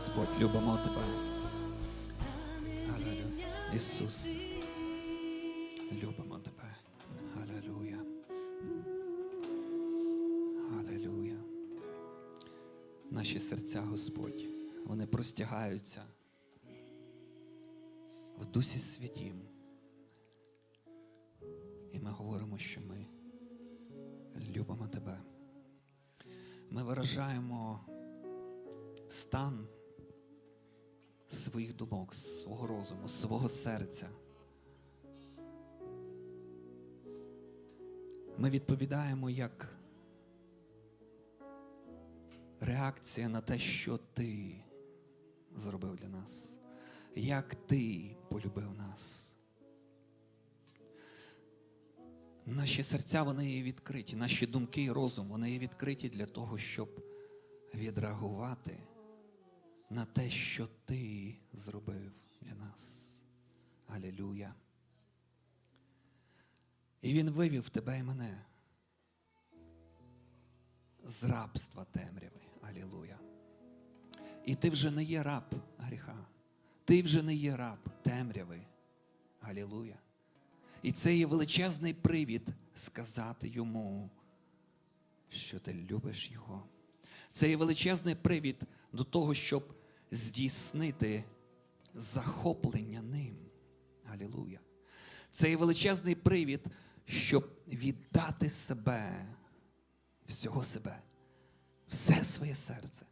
Господь, любимо тебе. Ісус, любимо тебе. Алелуя. Алелуя. Наші серця, Господь, вони простягаються в Дусі Святім. І ми говоримо, що ми любимо тебе. Ми виражаємо стан своїх думок, свого розуму, свого серця. Ми відповідаємо як реакція на те, що ти зробив для нас, як ти полюбив нас. Наші серця вони є відкриті, наші думки і розум вони є відкриті для того, щоб відреагувати на те, що ти зробив для нас. Алілюя. І Він вивів тебе і мене з рабства темряви. Алілуя. І ти вже не є раб гріха. Ти вже не є раб темряви. Алілуя. І це є величезний привід сказати йому, що ти любиш його. Це є величезний привід до того, щоб здійснити захоплення ним. Алілуя. Це є величезний привід, щоб віддати себе, всього себе, все своє серце,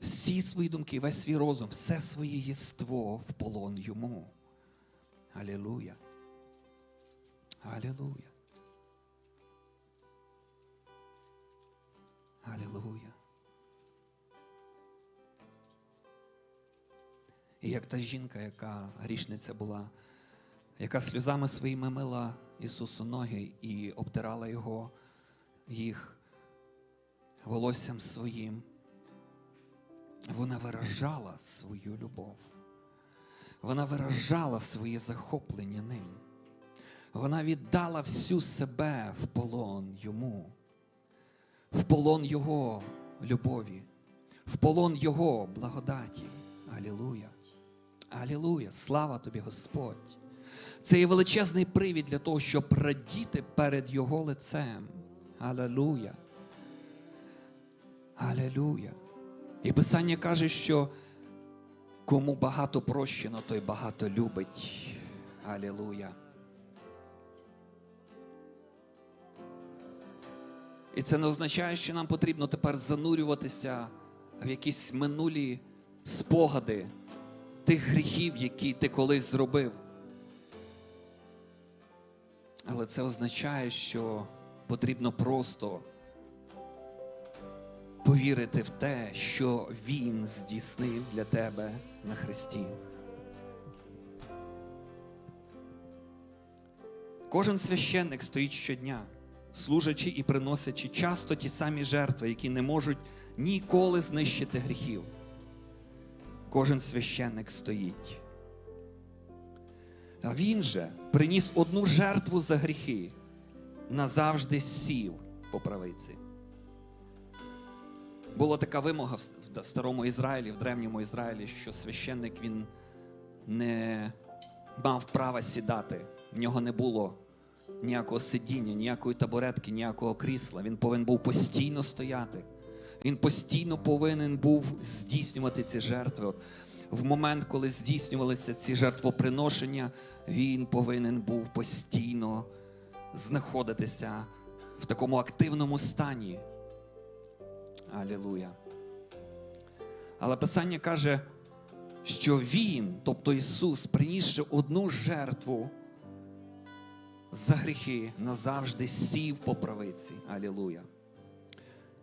всі свої думки, весь свій розум, все своє єство в полон йому. Алілуя. Алілуя. Алілуя. І як та жінка, яка грішниця була, яка сльозами своїми мила Ісусу ноги і обтирала Його, їх волоссям своїм, вона виражала свою любов. Вона виражала своє захоплення ним. Вона віддала всю себе в полон йому, в полон Його любові, в полон Його благодаті. Алілуя. Алілуя. Слава тобі, Господь. Це є величезний привід для того, щоб радіти перед Його лицем. Алілуя. Алілуя. І Писання каже, що кому багато прощено, той багато любить. Алілуя. І це не означає, що нам потрібно тепер занурюватися в якісь минулі спогади тих гріхів, які ти колись зробив. Але це означає, що потрібно просто повірити в те, що Він здійснив для тебе на Христі. Кожен священник стоїть щодня, служачи і приносячи часто ті самі жертви, які не можуть ніколи знищити гріхів. Кожен священник стоїть. А він же приніс одну жертву за гріхи, назавжди сів по правиці. Була така вимога в старому Ізраїлі, в древньому Ізраїлі, що священник він не мав права сідати. В нього не було ніякого сидіння, ніякої табуретки, ніякого крісла. Він повинен був постійно стояти. Він постійно повинен був здійснювати ці жертви. В момент, коли здійснювалися ці жертвоприношення, він повинен був постійно знаходитися в такому активному стані. Алілуя. Але Писання каже, що Він, тобто Ісус, принісши одну жертву за гріхи, назавжди сів по правиці. Алілуя.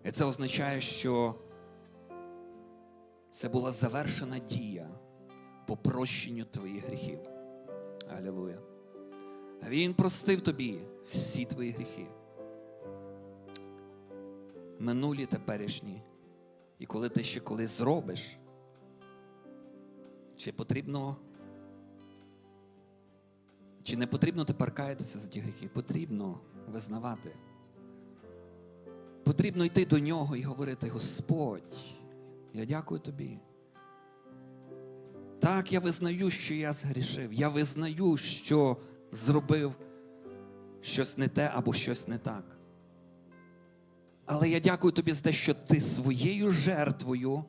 І це означає, що це була завершена дія по прощенню твоїх гріхів. Алілуя. Він простив тобі всі твої гріхи. Минулі теперішні. І коли ти ще коли зробиш, чи потрібно, чи не потрібно тепер каятися за ті гріхи? Потрібно визнавати. Потрібно йти до нього і говорити, Господь, Я дякую тобі. Так, я визнаю, що я згрішив. Я визнаю, що зробив щось не те або щось не так. Але я дякую тобі за те, що ти своєю жертвою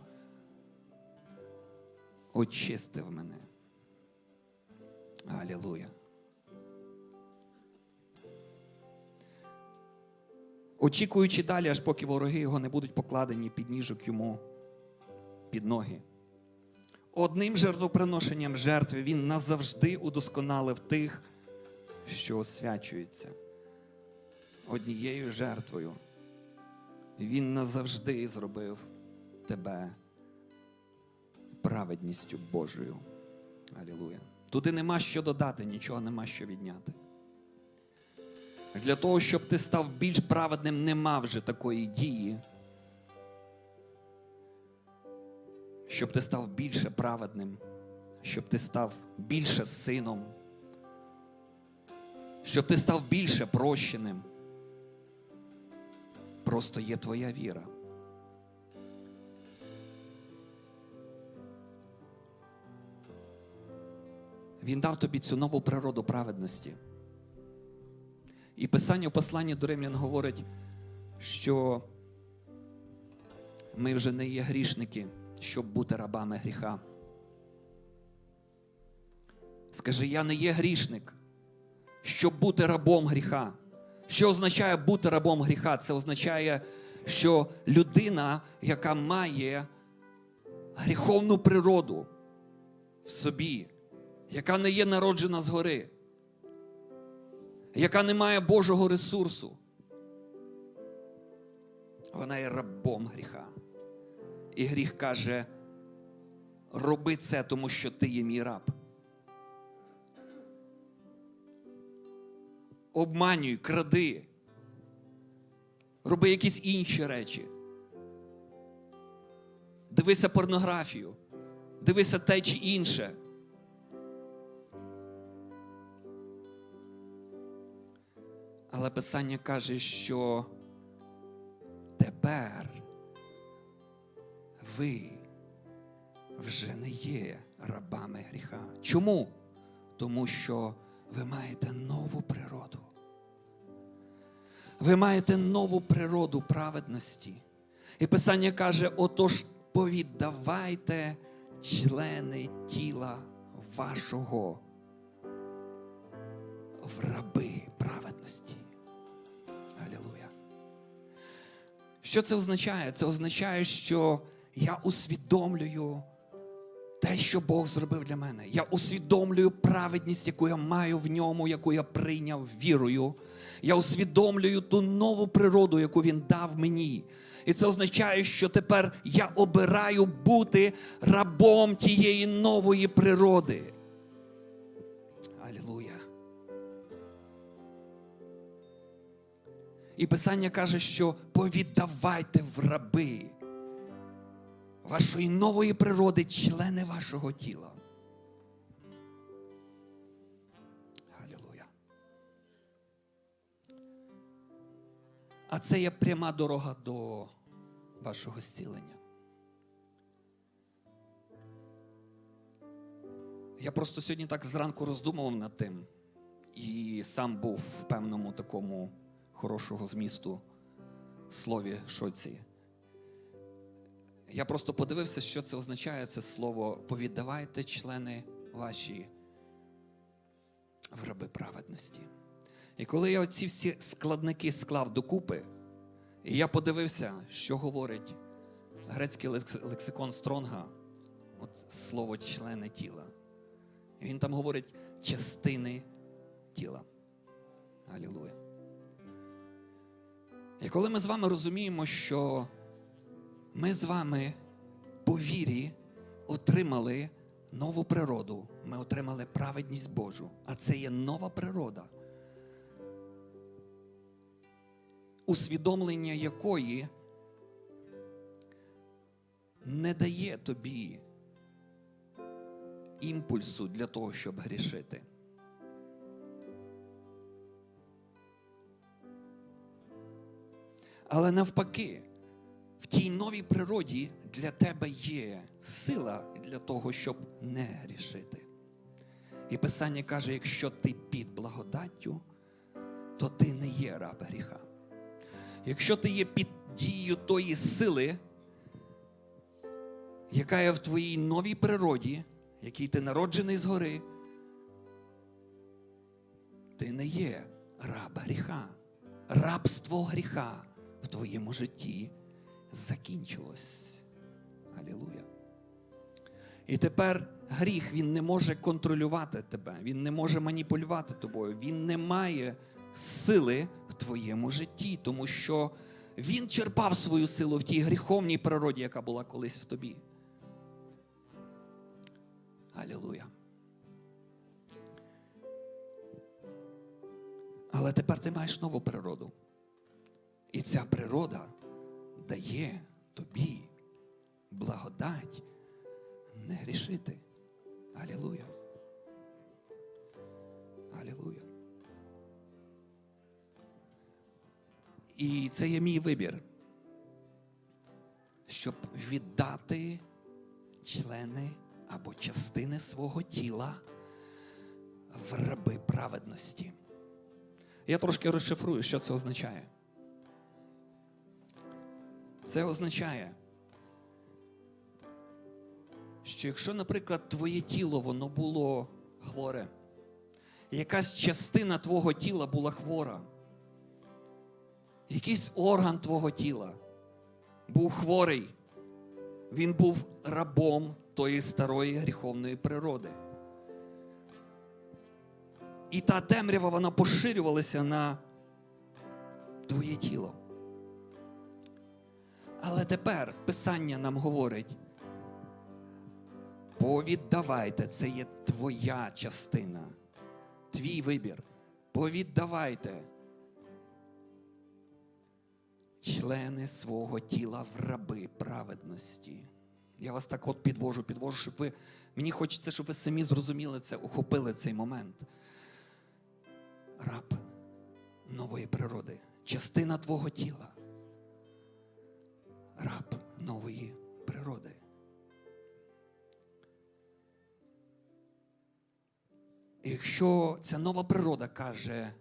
очистив мене. Алілуя. Очікуючи далі, аж поки вороги його не будуть покладені під ніжок йому під ноги. Одним жертвоприношенням жертви він назавжди удосконалив тих, що освячуються. Однією жертвою. Він назавжди зробив тебе праведністю Божою. Алілуя. Туди нема що додати, нічого нема що відняти. Для того, щоб ти став більш праведним, нема вже такої дії. Щоб ти став більше праведним, щоб ти став більше сином, щоб ти став більше прощеним. Просто є твоя віра. Він дав тобі цю нову природу праведності. І Писання в посланні до Римлян говорить, що ми вже не є грішники, щоб бути рабами гріха. Скажи, я не є грішник, щоб бути рабом гріха. Що означає бути рабом гріха? Це означає, що людина, яка має гріховну природу в собі, яка не є народжена згори, яка не має Божого ресурсу, вона є рабом гріха. І гріх каже: роби це, тому що ти є мій раб. Обманюй, кради, роби якісь інші речі. Дивися порнографію, дивися те чи інше. Але Писання каже, що тепер ви вже не є рабами гріха. Чому? Тому що ви маєте нову природу. Ви маєте нову природу праведності. І Писання каже: отож, повіддавайте члени тіла вашого в раби Що це означає? Це означає, що я усвідомлюю те, що Бог зробив для мене. Я усвідомлюю праведність, яку я маю в ньому, яку я прийняв вірою. Я усвідомлюю ту нову природу, яку Він дав мені. І це означає, що тепер я обираю бути рабом тієї нової природи. І Писання каже, що повіддавайте в раби вашої нової природи, члени вашого тіла. Алілуя. А це є пряма дорога до вашого зцілення. Я просто сьогодні так зранку роздумував над тим і сам був в певному такому хорошого змісту слові шоці. Я просто подивився, що це означає це слово повіддавайте члени ваші в раби праведності. І коли я оці всі складники склав докупи, і я подивився, що говорить грецький лекс- лексикон Стронга, от слово члени тіла. І він там говорить частини тіла. Алілуя. І коли ми з вами розуміємо, що ми з вами по вірі отримали нову природу, ми отримали праведність Божу, а це є нова природа, усвідомлення якої не дає тобі імпульсу для того, щоб грішити. Але навпаки, в тій новій природі для тебе є сила для того, щоб не грішити. І Писання каже: якщо ти під благодаттю, то ти не є раб гріха. Якщо ти є під дією тої сили, яка є в твоїй новій природі, який ти народжений згори, ти не є раб гріха. Рабство гріха твоєму житті закінчилось. Алілуя. І тепер гріх він не може контролювати тебе, він не може маніпулювати тобою, він не має сили в твоєму житті, тому що він черпав свою силу в тій гріховній природі, яка була колись в тобі. Алілуя. Але тепер ти маєш нову природу. І ця природа дає тобі благодать не грішити. Алілуя. Алілуя. І це є мій вибір, щоб віддати члени або частини свого тіла в раби праведності. Я трошки розшифрую, що це означає. Це означає, що якщо, наприклад, твоє тіло воно було хворе, якась частина твого тіла була хвора, якийсь орган твого тіла був хворий, він був рабом тої старої гріховної природи. І та темрява вона поширювалася на твоє тіло. Але тепер Писання нам говорить: повіддавайте, це є твоя частина, твій вибір. Повіддавайте члени свого тіла в раби праведності. Я вас так от підвожу, підвожу, щоб ви. Мені хочеться, щоб ви самі зрозуміли це, ухопили цей момент. Раб нової природи, частина твого тіла. Раб нової природи. І якщо ця нова природа каже,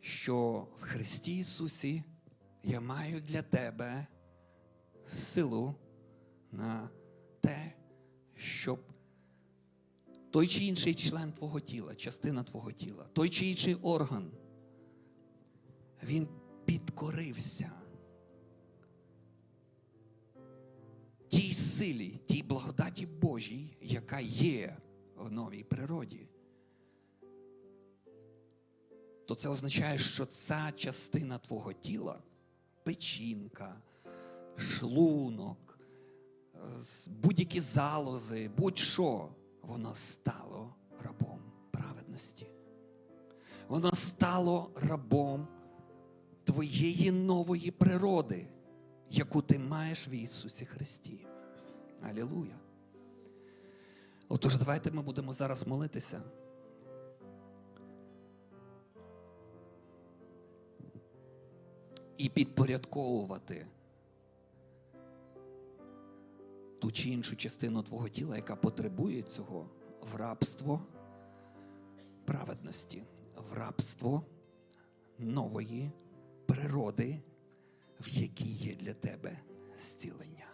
що в Христі Ісусі я маю для тебе силу на те, щоб той чи інший член твого тіла, частина твого тіла, той чи інший орган, він підкорився силі, тій благодаті Божій, яка є в новій природі. То це означає, що ця частина твого тіла, печінка, шлунок, будь-які залози, будь-що, воно стало рабом праведності. Воно стало рабом твоєї нової природи, яку ти маєш в Ісусі Христі. Алілуя. Отож, давайте ми будемо зараз молитися. І підпорядковувати ту чи іншу частину твого тіла, яка потребує цього в рабство праведності, в рабство нової природи, в якій є для тебе зцілення,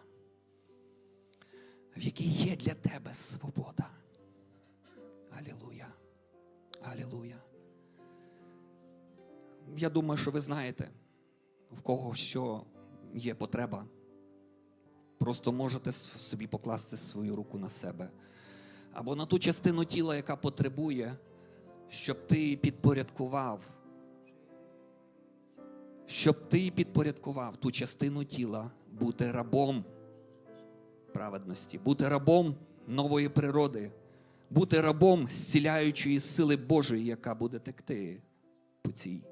в якій є для тебе свобода. Алілуя. Алілуя. Я думаю, що ви знаєте, в кого що є потреба. Просто можете собі покласти свою руку на себе. Або на ту частину тіла, яка потребує, щоб ти підпорядкував. Щоб ти підпорядкував ту частину тіла, бути рабом праведності, бути рабом нової природи, бути рабом зціляючої сили Божої, яка буде текти по цій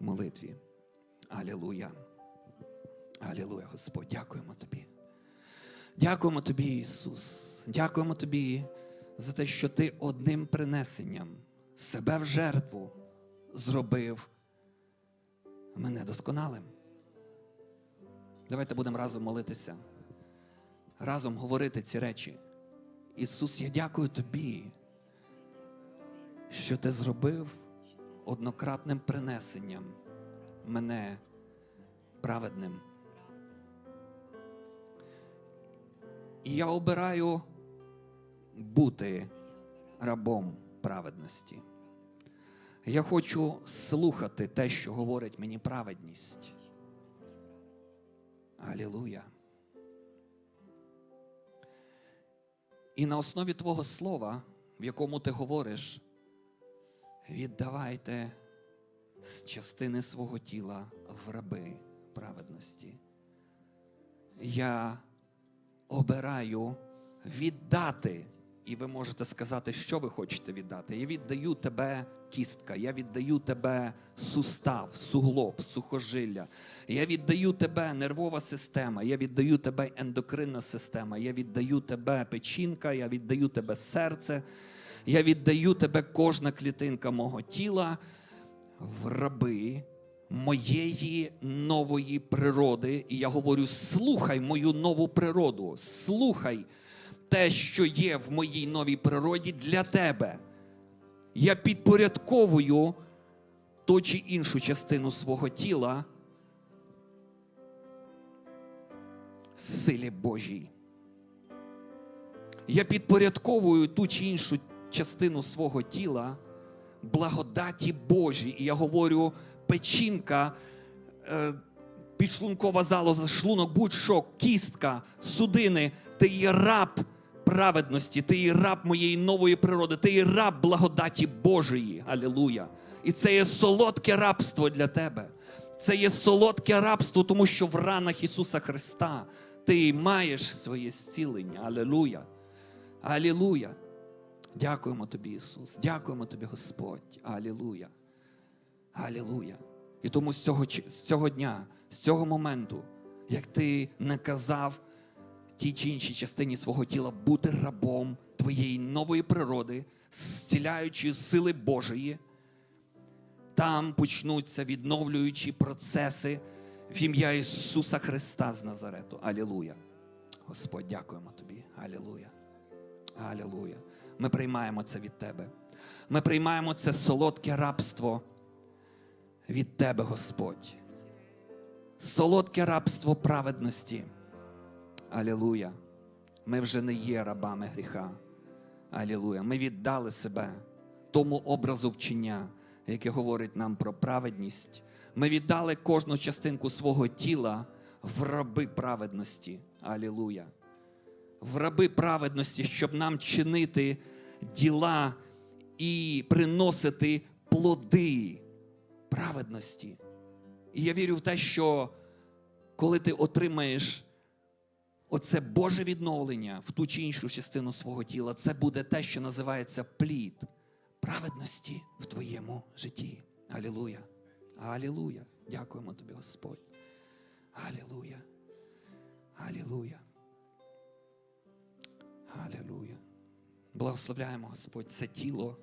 молитві. Алілуя. Алілуя, Господь, дякуємо Тобі. Дякуємо Тобі, Ісус. Дякуємо Тобі за те, що Ти одним принесенням себе в жертву зробив мене досконалим. Давайте будемо разом молитися, разом говорити ці речі. Ісус, я дякую тобі, що ти зробив однократним принесенням мене праведним. І я обираю бути рабом праведності. Я хочу слухати те, що говорить мені праведність. Алілуя. І на основі Твого слова, в якому ти говориш, віддавайте з частини свого тіла в раби праведності. Я обираю віддати. І ви можете сказати, що ви хочете віддати. Я віддаю тебе кістка, я віддаю тебе сустав, суглоб, сухожилля. Я віддаю тебе нервова система, я віддаю тебе ендокринна система, я віддаю тебе печінка, я віддаю тебе серце, я віддаю тебе кожна клітинка мого тіла в раби моєї нової природи. І я говорю: слухай мою нову природу, слухай те, що є в моїй новій природі для тебе. Я підпорядковую ту чи іншу частину свого тіла силі Божій. Я підпорядковую ту чи іншу частину свого тіла благодаті Божій. І я говорю, печінка, е, підшлункова залоза, шлунок, будь-що, кістка, судини, ти є раб праведності, ти є раб моєї нової природи, ти є раб благодаті Божої. Алілуя. І це є солодке рабство для тебе. Це є солодке рабство, тому що в ранах Ісуса Христа ти маєш своє зцілення. Алілуя. Алілуя. Дякуємо тобі, Ісус. Дякуємо тобі, Господь. Алілуя. Алілуя. І тому з цього, з цього дня, з цього моменту, як ти наказав тій чи іншій частині свого тіла бути рабом твоєї нової природи, зціляючої сили Божої, там почнуться відновлюючі процеси в ім'я Ісуса Христа з Назарету. Алілуя. Господь, дякуємо тобі. Алілуя. Алілуя. Ми приймаємо це від Тебе. Ми приймаємо це солодке рабство від Тебе, Господь. Солодке рабство праведності. Алілуя. Ми вже не є рабами гріха. Алілуя. Ми віддали себе тому образу вчення, яке говорить нам про праведність. Ми віддали кожну частинку свого тіла в раби праведності. Алілуя. В раби праведності, щоб нам чинити діла і приносити плоди праведності. І я вірю в те, що коли ти отримаєш оце Боже відновлення в ту чи іншу частину свого тіла, це буде те, що називається плід праведності в твоєму житті. Алілуя. Алілуя. Дякуємо тобі, Господь. Алілуя. Алілуя. Алілуя. Благословляємо, Господь, це тіло,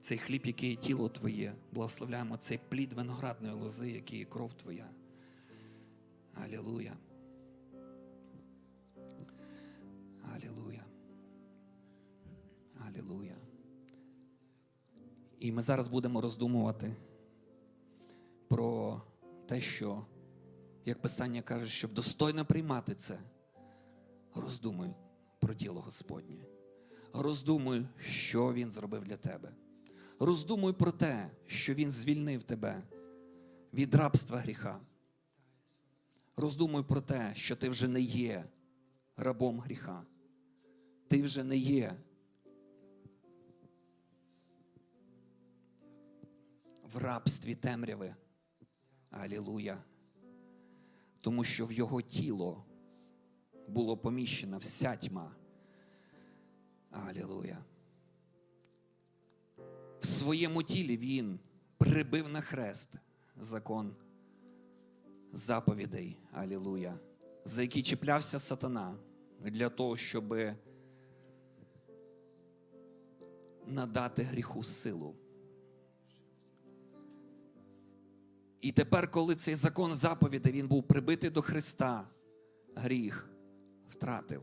цей хліб, який є тіло Твоє. Благословляємо цей плід виноградної лози, який є кров Твоя. Алілуя. І ми зараз будемо роздумувати про те, що, як Писання каже, щоб достойно приймати це, роздумуй про діло Господнє. Роздумуй, що Він зробив для тебе. Роздумуй про те, що Він звільнив тебе від рабства гріха. Роздумуй про те, що ти вже не є рабом гріха. Ти вже не є в рабстві темряви. Алілуя. Тому що в його тіло було поміщена вся тьма. Алілуя. В своєму тілі він прибив на хрест закон заповідей. Алілуя. За які чіплявся сатана для того, щоб надати гріху силу. І тепер, коли цей закон заповідей він був прибитий до Христа, гріх втратив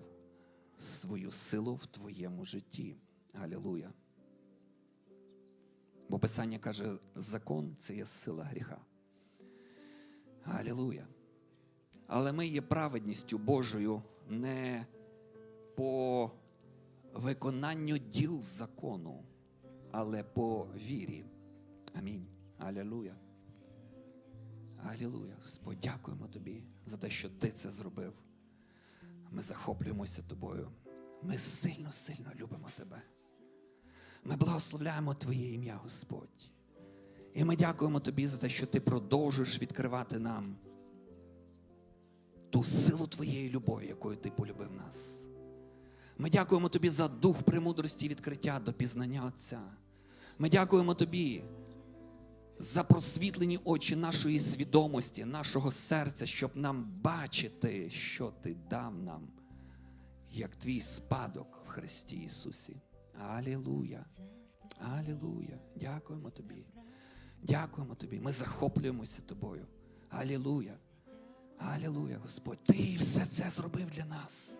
свою силу в твоєму житті. Алілуя. Бо Писання каже, закон це є сила гріха. Алілуя. Але ми є праведністю Божою не по виконанню діл закону, але по вірі. Амінь. Алілуя. Алілуя. Господь, дякуємо тобі за те, що ти це зробив. Ми захоплюємося тобою. Ми сильно, сильно любимо тебе. Ми благословляємо Твоє ім'я, Господь. І ми дякуємо Тобі за те, що Ти продовжуєш відкривати нам ту силу Твоєї любові, якою Ти полюбив нас. Ми дякуємо Тобі за дух премудрості і відкриття до пізнання Отця. Ми дякуємо Тобі за просвітлені очі нашої свідомості, нашого серця, щоб нам бачити, що Ти дав нам, як твій спадок в Христі Ісусі. Алілуя! Алілуя! Дякуємо Тобі. Дякуємо Тобі. Ми захоплюємося Тобою. Алілуя! Алілуя, Господь! Ти все це зробив для нас,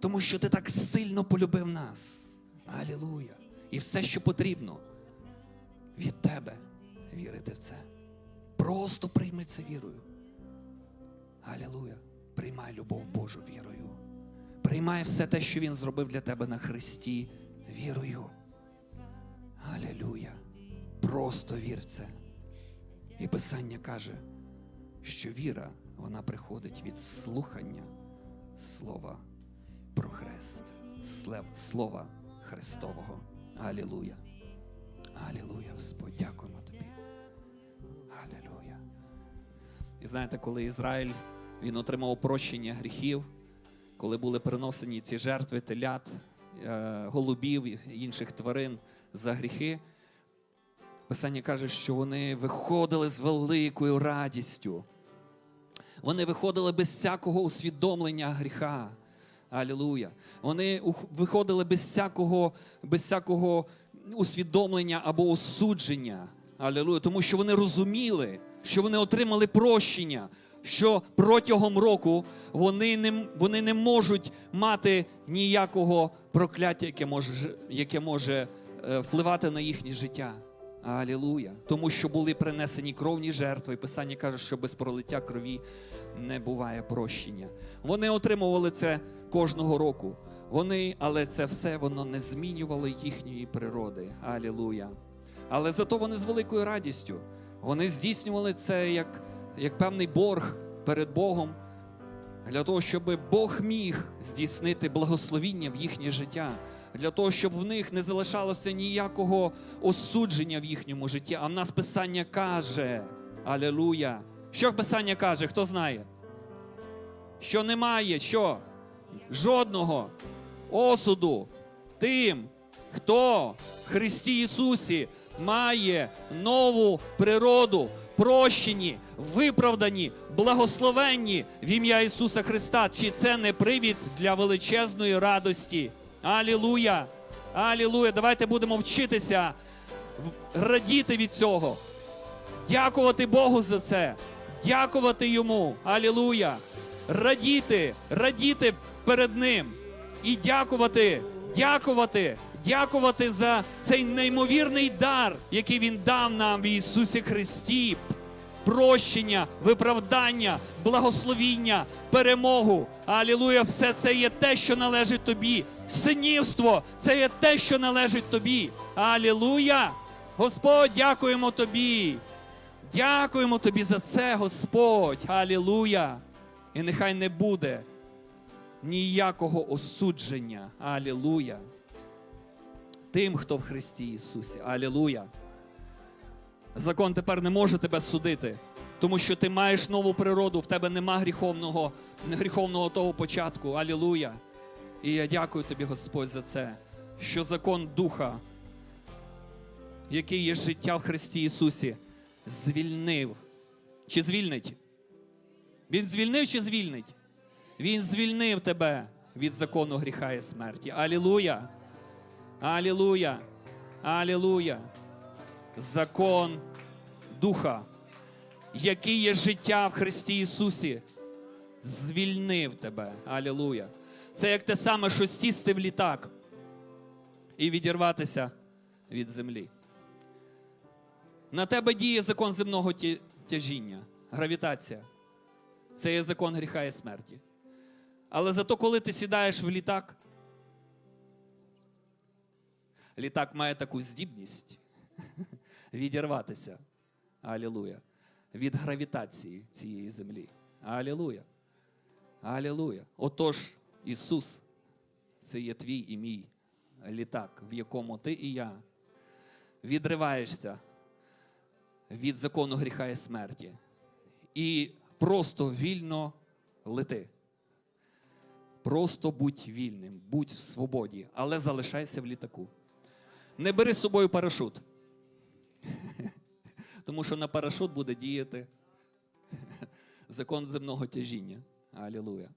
тому що Ти так сильно полюбив нас. Алілуя! І все, що потрібно від Тебе вірити в це. Просто прийми це вірою. Алілуя! Приймай любов Божу вірою. Приймай все те, що Він зробив для тебе на Христі вірою. Алілуя! Просто вір в це. І Писання каже, що віра, вона приходить від слухання слова про хрест, слова Христового. Алілуя! Алілуя, Господь, дякуємо І знаєте, коли Ізраїль він отримав прощення гріхів, коли були приносені ці жертви телят, е, голубів і інших тварин за гріхи, Писання каже, що вони виходили з великою радістю. Вони виходили без всякого усвідомлення гріха. Алілуя. Вони виходили без всякого, без всякого усвідомлення або осудження. Алілуя. Тому що вони розуміли, що вони отримали прощення, що протягом року вони не, вони не можуть мати ніякого прокляття, яке може, яке може е, впливати на їхнє життя. Алілуя. Тому що були принесені кровні жертви, і Писання каже, що без пролиття крові не буває прощення. Вони отримували це кожного року. Вони, але це все воно не змінювало їхньої природи. Алілуя. Але зато вони з великою радістю. Вони здійснювали це як, як певний борг перед Богом, для того, щоб Бог міг здійснити благословіння в їхнє життя, для того, щоб в них не залишалося ніякого осудження в їхньому житті. А в нас Писання каже, Алілуя. Що Писання каже? Хто знає? Що немає що? Жодного осуду тим, хто в Христі Ісусі має нову природу, прощені, виправдані, благословенні в ім'я Ісуса Христа. Чи це не привід для величезної радості? Алілуя! Алілуя! Давайте будемо вчитися радіти від цього. Дякувати Богу за це. Дякувати Йому. Алілуя. Радіти, радіти перед Ним. І дякувати, дякувати, дякувати за цей неймовірний дар, який Він дав нам в Ісусі Христі. Прощення, виправдання, благословіння, перемогу. Алілуя, все це є те, що належить тобі. Синівство це є те, що належить тобі. Алілуя! Господь, дякуємо тобі. Дякуємо тобі за це, Господь. Алілуя. І нехай не буде ніякого осудження. Алілуя. Тим, хто в Христі Ісусі. Алілуя. Закон тепер не може тебе судити, тому що ти маєш нову природу, в тебе нема гріховного, гріховного того початку. Алілуя. І я дякую тобі, Господь, за це, що закон Духа, який є життя в Христі Ісусі, звільнив. Чи звільнить? Він звільнив чи звільнить? Він звільнив тебе від закону гріха і смерті. Алілуя! Алілуя! Алілуя! Закон Духа. який є життя в Христі Ісусі, звільнив тебе. Алілуя. Це як те саме, що сісти в літак і відірватися від землі. На тебе діє закон земного тяжіння, гравітація. Це є закон гріха і смерті. Але зато, коли ти сідаєш в літак, літак має таку здібність відірватися. Алілуя. Від гравітації цієї землі. Алілуя. Алілуя. Отож, Ісус, це є твій і мій літак, в якому ти і я відриваєшся від закону гріха і смерті. І просто вільно лети. Просто будь вільним, будь в свободі, але залишайся в літаку. Не бери з собою парашут. Тому що на парашут буде діяти закон земного тяжіння. Алілуя.